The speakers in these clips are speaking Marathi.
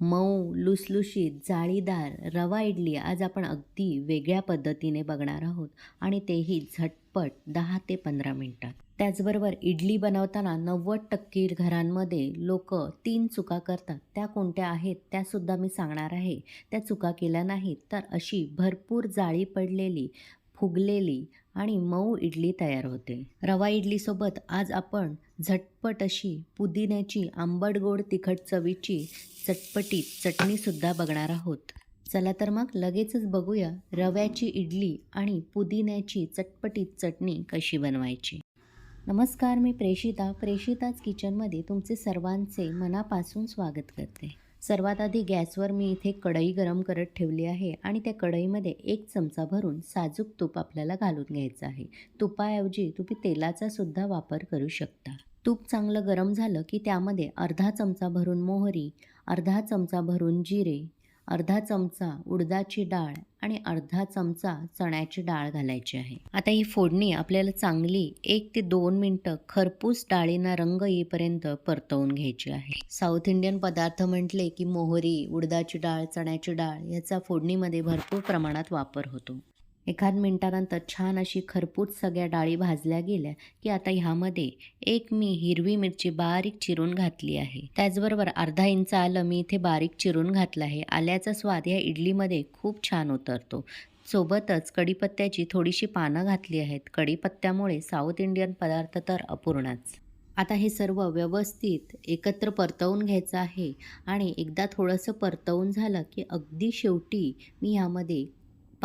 मऊ लुसलुशीत जाळीदार रवा इडली आज आपण अगदी वेगळ्या पद्धतीने बघणार आहोत आणि तेही झटपट दहा ते पंधरा मिनटात. त्याचबरोबर इडली बनवताना नव्वद टक्के घरांमध्ये लोक तीन चुका करतात. त्या कोणत्या आहेत त्यासुद्धा मी सांगणार आहे. त्या चुका केल्या नाहीत तर अशी भरपूर जाळी पडलेली फुगलेली आणि मऊ इडली तयार होते. रवा इडलीसोबत आज आपण झटपट अशी पुदिन्याची आंबट गोड तिखट चवीची चटपटीत चटणीसुद्धा बघणार आहोत. चला तर मग लगेचच बघूया रव्याची इडली आणि पुदिन्याची चटपटीत चटणी कशी बनवायची. नमस्कार मी प्रेषिता. प्रेषिताच किचनमध्ये तुमचे सर्वांचे मनापासून स्वागत करते. सर्वात आधी गॅसवर मी इथे कढई गरम करत ठेवली आहे आणि त्या कढईमध्ये एक चमचा भरून साजूक तूप आपल्याला घालून घ्यायचं आहे. तुपाऐवजी तुम्ही तेलाचा सुद्धा वापर करू शकता. तूप चांगलं गरम झालं की त्यामध्ये अर्धा चमचा भरून मोहरी अर्धा चमचा भरून जिरे अर्धा चमचा उडदाची डाळ आणि अर्धा चमचा चण्याची डाळ घालायची आहे. आता ही फोडणी आपल्याला चांगली एक ते दोन मिनटं खरपूस डाळींना रंग येईपर्यंत परतवून घ्यायची आहे. साऊथ इंडियन पदार्थ म्हटले की मोहरी उडदाची डाळ चण्याची डाळ याचा फोडणीमध्ये भरपूर प्रमाणात वापर होतो. एखाद मिनटानंतर छान अशी खरपूट सगळ्या डाळी भाजल्या गेल्या की आता ह्यामध्ये एक मी हिरवी मिरची बारीक चिरून घातली आहे. त्याचबरोबर अर्धा इंच आलं मी इथे बारीक चिरून घातलं आहे. आल्याचा स्वाद ह्या इडलीमध्ये खूप छान उतरतो. सोबतच कढीपत्त्याची थोडीशी पानं घातली आहेत. कढीपत्त्यामुळे साऊथ इंडियन पदार्थ तर अपूर्णच. आता हे सर्व व्यवस्थित एकत्र परतवून घ्यायचं आहे आणि एकदा थोडंसं परतवून झालं की अगदी शेवटी मी ह्यामध्ये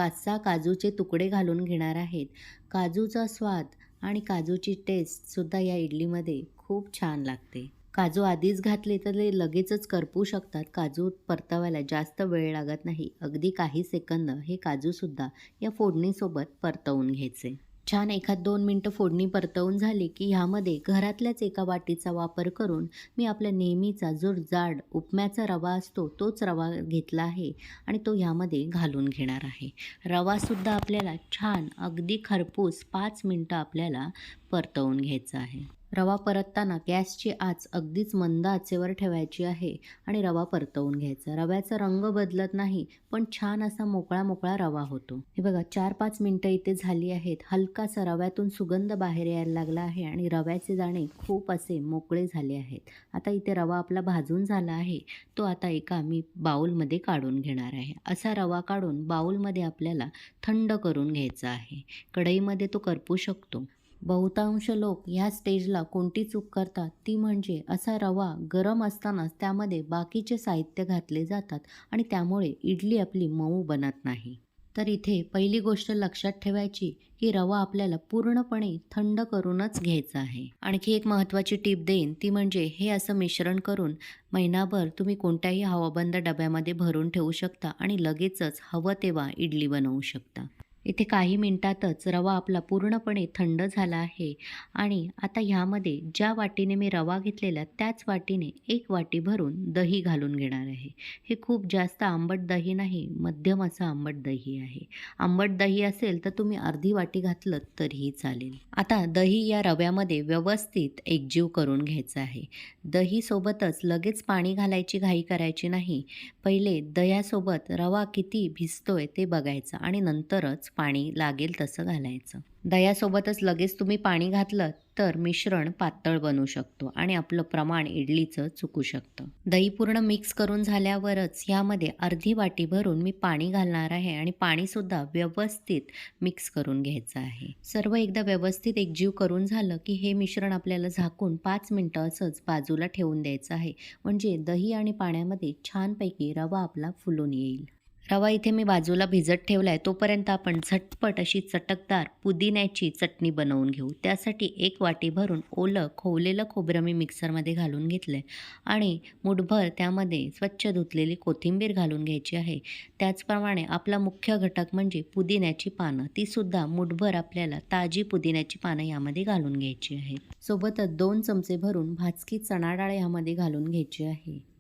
पाच सहा काजूचे तुकडे घालून घेणार आहेत. काजूचा स्वाद आणि काजूची टेस्टसुद्धा या इडलीमध्ये खूप छान लागते. काजू आधीच घातले तर ते लगेचच करपू शकतात. काजू परतवायला जास्त वेळ लागत नाही. अगदी काही सेकंद हे काजूसुद्धा या फोडणीसोबत परतवून घ्यायचे. छान एखाद दोन मिनटं फोडणी परतवून झाली की ह्यामध्ये घरातल्याच एका वाटीचा वापर करून मी आपल्या नेहमीचा जो जाड उपम्याचा रवा असतो तोच रवा घेतला आहे आणि तो ह्यामध्ये घालून घेणार आहे. रवासुद्धा आपल्याला छान अगदी खरपूस पाच मिनटं आपल्याला परतवून घ्यायचा आहे. रवा परतताना गॅसची आच अगदीच मंद आचेवर ठेवायची आहे आणि रवा परतवून घ्यायचा. रव्याचा रंग बदलत नाही पण छान असा मोकळा मोकळा रवा होतो. हे बघा चार पाच मिनटं इथे झाली आहेत. हलकासा रव्यातून सुगंध बाहेर यायला लागला आहे आणि रव्याचे दाणे खूप असे मोकळे झाले आहेत. आता इथे रवा आपला भाजून झाला आहे. तो आता एका मी बाऊलमध्ये काढून घेणार आहे. असा रवा काढून बाऊलमध्ये आपल्याला थंड करून घ्यायचा आहे. कढईमध्ये तो करपू शकतो. बहुतांश लोक ह्या स्टेजला कोणती चूक करतात? ती म्हणजे असा रवा गरम असतानाच त्यामध्ये बाकीचे साहित्य घातले जातात आणि त्यामुळे इडली आपली मऊ बनत नाही. तर इथे पहिली गोष्ट लक्षात ठेवायची की रवा आपल्याला पूर्णपणे थंड करूनच घ्यायचा आहे. आणखी एक महत्त्वाची टीप देईन ती म्हणजे हे असं मिश्रण करून महिनाभर तुम्ही कोणत्याही हवाबंद डब्यामध्ये भरून ठेवू शकता आणि लगेचच हवं तेव्हा इडली बनवू शकता. इथे काही मिनटातच रवा आपला पूर्णपणे थंड झाला आहे. आणि आता ह्यामध्ये ज्या वाटीने मी रवा घेतलेला त्याच वाटीने एक वाटी भरून दही घालून घेणार आहे. हे खूप जास्त आंबट दही नाही मध्यम असं आंबट दही आहे. आंबट दही असेल तर तुम्ही अर्धी वाटी घातलं तरीही चालेल. आता दही या रव्यामध्ये व्यवस्थित एकजीव करून घ्यायचं आहे. दहीसोबतच लगेच पाणी घालायची घाई करायची नाही. पहिले दह्यासोबत रवा किती भिजतोय ते बघायचं आणि नंतरच पाणी लागेल तसं घालायचं. दह्यासोबतच लगेच तुम्ही पाणी घातलं तर मिश्रण पातळ बनू शकतो आणि आपलं प्रमाण इडलीचं चुकू शकतं. दही पूर्ण मिक्स करून झाल्यावरच ह्यामध्ये अर्धी वाटी भरून मी पाणी घालणार आहे आणि पाणीसुद्धा व्यवस्थित मिक्स करून घ्यायचं आहे. सर्व एकदा व्यवस्थित एकजीव करून झालं की हे मिश्रण आपल्याला झाकून पाच मिनटं असंच बाजूला ठेवून द्यायचं आहे. म्हणजे दही आणि पाण्यामध्ये छानपैकी रवा आपला फुलून येईल. रवा इथे मी बाजूला भिजत ठेवला आहे तोपर्यंत आपण झटपट अशी चटकदार पुदिन्याची चटणी बनवून घेऊ. त्यासाठी एक वाटी भरून ओलं खोवलेलं खोबरं मी मिक्सरमध्ये घालून घेतलं आहे आणि मुठभर त्यामध्ये स्वच्छ धुतलेली कोथिंबीर घालून घ्यायची आहे. त्याचप्रमाणे आपला मुख्य घटक म्हणजे पुदिन्याची पानं तीसुद्धा मुठभर आपल्याला ताजी पुदिन्याची पानं यामध्ये घालून घ्यायची आहे. सोबतच दोन चमचे भरून भाजकी चणा डाळ यामध्ये घालून घ्यायची आहे.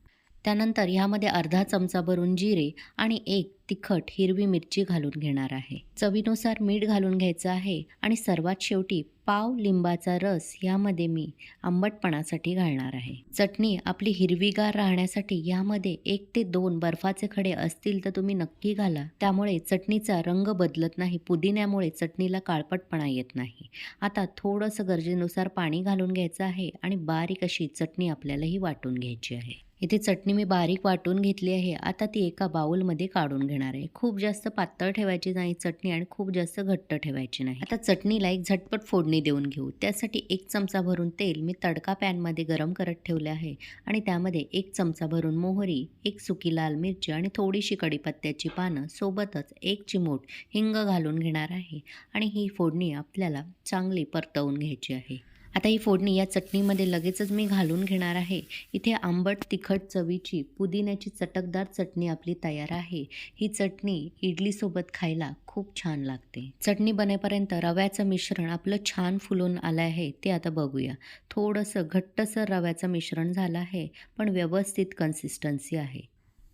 त्यानंतर ह्यामध्ये अर्धा चमचा भरून जिरे आणि एक तिखट हिरवी मिरची घालून घेणार आहे. चवीनुसार मीठ घालून घ्यायचं आहे आणि सर्वात शेवटी पाव लिंबाचा रस यामध्ये मी आंबटपणासाठी घालणार आहे. चटणी आपली हिरवीगार राहण्यासाठी यामध्ये एक ते दोन बर्फाचे खडे असतील तर तुम्ही नक्की घाला. त्यामुळे चटणीचा रंग बदलत नाही पुदिन्यामुळे चटणीला काळपटपणा येत नाही. आता थोडंसं गरजेनुसार पाणी घालून घ्यायचं आहे आणि बारीक अशी चटणी आपल्यालाही वाटून घ्यायची आहे. इथे चटणी मी बारीक वाटून घेतली आहे. आता ती एका बाउलमध्ये काढून घेणार आहे. खूप जास्त पातळ ठेवायची नाही चटणी आणि खूप जास्त घट्ट ठेवायची नाही. आता चटणीला एक झटपट फोडणी देऊन घेऊ. त्यासाठी एक चमचा भरून तेल मी तडका पॅनमध्ये गरम करत ठेवले आहे आणि त्यामध्ये एक चमचा भरून मोहरी एक सुकी लाल मिरची आणि थोडीशी कढीपत्त्याची पानं सोबतच एक चिमूट हिंग घालून घेणार आहे आणि ही फोडणी आपल्याला चांगली परतवून घ्यायची आहे. आता ही फोडणी या चटणीमध्ये लगेचच मी घालून घेणार आहे. इथे आंबट तिखट चवीची पुदिन्याची चटकदार चटणी आपली तयार आहे. ही चटणी इडलीसोबत खायला खूप छान लागते. चटणी बनेपर्यंत रव्याचं मिश्रण आपलं छान फुलून आलं आहे ते आता बघूया. थोडंसं घट्टसर रव्याचं मिश्रण झालं आहे पण व्यवस्थित कन्सिस्टन्सी आहे.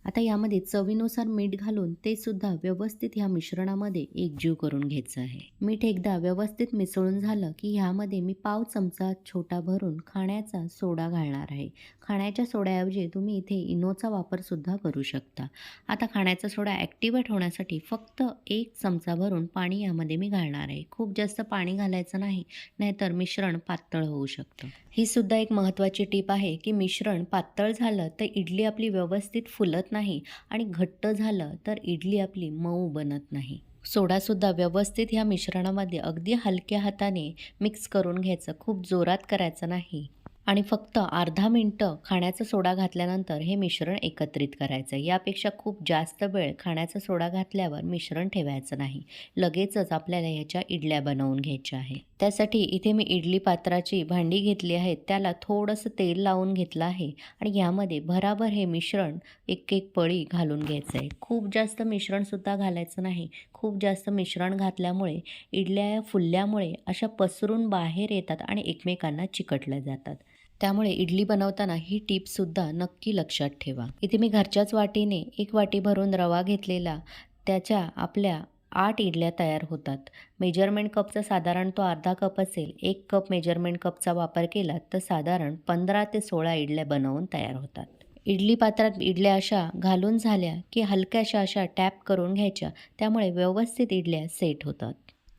आता यामध्ये चवीनुसार मीठ घालून ते सुद्धा व्यवस्थित ह्या मिश्रणामध्ये एकजीव करून घ्यायचं आहे. मीठ एकदा व्यवस्थित मिसळून झालं की ह्यामध्ये मी पाव चमचा छोटा भरून खाण्याचा सोडा घालणार आहे. खाण्याच्या सोड्याऐवजी तुम्ही इथे इनोचा वापर सुद्धा करू शकता. आता खाण्याचा सोडा ॲक्टिवेट होण्यासाठी फक्त एक चमचा भरून पाणी यामध्ये मी घालणार आहे. खूप जास्त पाणी घालायचं नाही नाहीतर मिश्रण पातळ होऊ शकतं. ही सुद्धा एक महत्त्वाची टीप आहे की मिश्रण पातळ झालं तर इडली आपली व्यवस्थित फुलत नाही. नाही आणि घट्ट झालं तर इडली आपली मऊ बनत नाही. सोडासुद्धा व्यवस्थित ह्या मिश्रणामध्ये अगदी हलक्या हाताने मिक्स करून घ्यायचं. खूप जोरात करायचं नाही. आणि फक्त अर्धा मिनटं खाण्याचा सोडा घातल्यानंतर हे मिश्रण एकत्रित करायचं. यापेक्षा खूप जास्त वेळ खाण्याचा सोडा घातल्यावर मिश्रण ठेवायचं नाही. लगेचच आपल्याला ह्याच्या इडल्या बनवून घ्यायच्या आहे त्यासाठी इथे मी इडली पात्राची भांडी घेतली आहेत. त्याला थोडंसं तेल लावून घेतलं आहे आणि यामध्ये भराभर हे मिश्रण एक एक पळी घालून घ्यायचं आहे. खूप जास्त मिश्रणसुद्धा घालायचं नाही. खूप जास्त मिश्रण घातल्यामुळे इडल्या या फुलल्यामुळे अशा पसरून बाहेर येतात आणि एकमेकांना चिकटल्या जातात. त्यामुळे इडली बनवताना ही टीपसुद्धा नक्की लक्षात ठेवा. इथे मी घरच्याच वाटीने एक वाटी भरून रवा घेतलेला. त्याच्या आपल्या आठ इडल्या तयार होतात. मेजरमेंट कपचा साधारण तो अर्धा कप असेल. एक कप मेजरमेंट कपचा वापर केला तर साधारण पंधरा ते सोळा इडल्या बनवून तयार होतात. इडली पात्रात इडल्या अशा घालून झाल्या की हलक्याशा अशा टॅप करून घ्यायच्या. त्यामुळे व्यवस्थित इडल्या सेट होतात.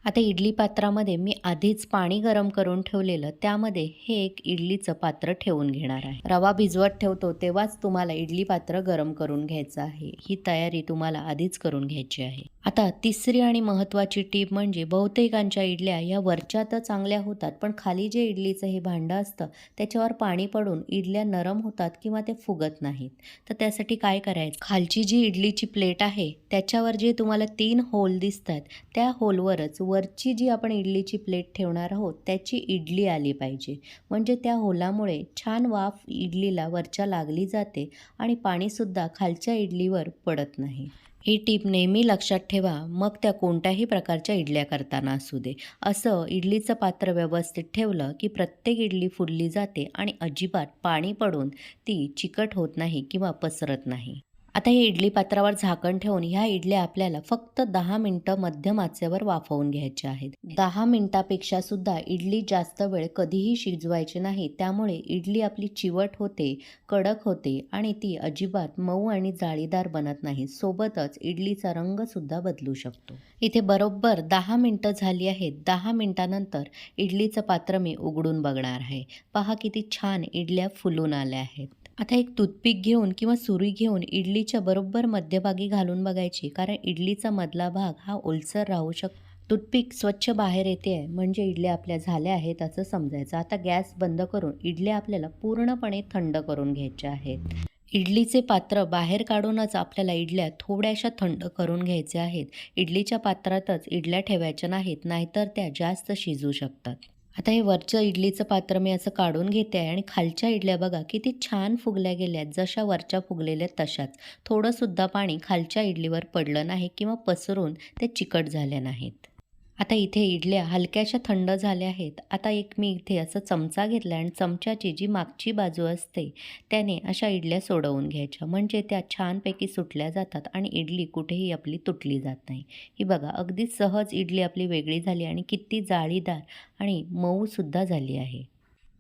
आता इडली पात्रामध्ये मी आधीच पाणी गरम करून ठेवलेलं त्यामध्ये हे एक इडलीचं पात्र ठेवून घेणार आहे. रवा भिजवत ठेवतो तेव्हाच तुम्हाला इडली पात्र गरम करून घ्यायचं आहे. ही तयारी तुम्हाला आधीच करून घ्यायची आहे. आता तिसरी आणि महत्त्वाची टीप म्हणजे बहुतेकांच्या इडल्या या वरच्या तर चांगल्या होतात पण खाली जे इडलीचं हे भांडं असतं त्याच्यावर पाणी पडून इडल्या नरम होतात किंवा ते फुगत नाहीत. तर त्यासाठी काय करायचं? खालची जी इडलीची प्लेट आहे त्याच्यावर जे तुम्हाला तीन होल दिसतात त्या होलवरच वर वरची जी आपण इडलीची प्लेट ठेवणार आहोत त्याची इडली आली पाहिजे. म्हणजे त्या होलामुळे छान वाफ इडलीला वरच्या लागली जाते आणि पाणीसुद्धा खालच्या इडलीवर पडत नाही. ही टीप नेहमी लक्षात ठेवा मग त्या कोणत्याही प्रकारच्या इडल्या करताना असू दे. असं इडलीचं पात्र व्यवस्थित ठेवलं की प्रत्येक इडली फुलली जाते आणि अजिबात पाणी पडून ती चिकट होत नाही किंवा पसरत नाही. आता हे इडली पात्रावर झाकण ठेवून ह्या इडल्या आपल्याला फक्त दहा मिनटं मध्यम आचेवर वाफवून घ्यायच्या आहेत. दहा मिनटापेक्षा सुद्धा इडली जास्त वेळ कधीही शिजवायची नाही. त्यामुळे इडली आपली चिवट होते कडक होते आणि ती अजिबात मऊ आणि जाळीदार बनत नाही. सोबतच इडलीचा रंग सुद्धा बदलू शकतो. इथे बरोबर दहा मिनटं झाली आहेत. दहा मिनटानंतर इडलीचं पात्र मी उघडून बघणार आहे. पहा किती छान इडल्या फुलून आल्या आहेत. आता एक टूथपिक घेऊन किंवा सुरी घेऊन इडलीच्या बरोबर मध्यभागी घालून बघायची कारण इडलीचा मधला भाग हा ओलसर राहू शकतो टूथपिक स्वच्छ बाहेर येते आहे म्हणजे इडल्या आपल्या झाल्या आहेत असं समजायचं. आता गॅस बंद करून इडल्या आपल्याला पूर्णपणे थंड करून घ्यायच्या आहेत. इडलीचे पात्र बाहेर काढूनच आपल्याला इडल्या थोड्याशा थंड करून घ्यायच्या आहेत. इडलीच्या पात्रातच इडल्या ठेवायच्या नाहीत नाहीतर त्या जास्त शिजू शकतात. आता हे वरचं इडलीचं पात्र मी असं काढून घेते आहे आणि खालच्या इडल्या बघा किती छान फुगल्या गेल्या आहेत जशा वरच्या फुगलेल्या तशाच. थोडंसुद्धा पाणी खालच्या इडलीवर पडलं नाही किंवा पसरून ते चिकट झाल्या नाहीत. आता इथे इडल्या हलक्याशा थंड झाल्या आहेत. आता एक मी इथे असं चमचा घेतला आणि चमच्याची जी मागची बाजू असते त्याने अशा इडल्या सोडवून घ्यायच्या. म्हणजे त्या छानपैकी सुटल्या जातात आणि इडली कुठेही आपली तुटली जात नाही. ही बघा अगदी सहज इडली आपली वेगळी झाली आणि किती जाळीदार आणि मऊसुद्धा झाली आहे.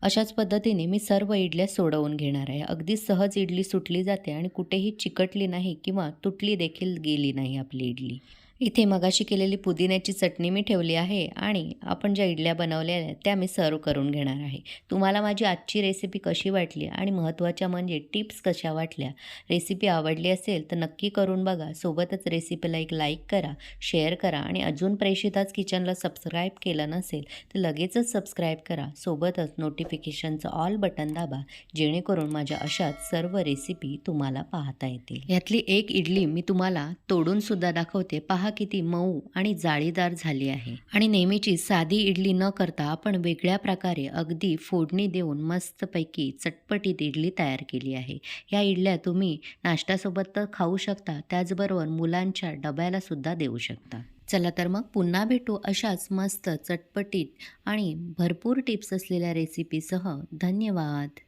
अशाच पद्धतीने मी सर्व इडल्या सोडवून घेणार आहे. अगदी सहज इडली सुटली जाते आणि कुठेही चिकटली नाही किंवा तुटली देखील गेली नाही आपली इडली. इथे मगाशी केलेली पुदिन्याची चटणी मी ठेवली आहे आणि आपण ज्या इडल्या बनवल्या आहेत त्या मी सर्व करून घेणार आहे. तुम्हाला माझी आजची रेसिपी कशी वाटली आणि महत्त्वाच्या म्हणजे टिप्स कशा वाटल्या रेसिपी आवडली असेल तर नक्की करून बघा. सोबतच रेसिपीला एक लाईक करा शेअर करा आणि अजून प्रेषिताच किचनला सबस्क्राईब केलं नसेल तर लगेचच सबस्क्राईब करा. सोबतच नोटिफिकेशनचं ऑल बटन दाबा जेणेकरून माझ्या अशाच सर्व रेसिपी तुम्हाला पाहता येतील. यातली एक इडली मी तुम्हाला तोडूनसुद्धा दाखवते. पहा पहा किती मऊ आणि जाळीदार झाली आहे. आणि नेहमीची साधी इडली न करता आपण वेगळ्या प्रकारे अगदी फोडणी देऊन मस्तपैकी चटपटीत इडली तयार केली आहे. या इडल्या तुम्ही नाश्त्यासोबत तर खाऊ शकता त्याचबरोबर मुलांच्या डब्याला सुद्धा देऊ शकता. चला तर मग पुन्हा भेटू अशाच मस्त चटपटीत आणि भरपूर टिप्स असलेल्या रेसिपीसह धन्यवाद!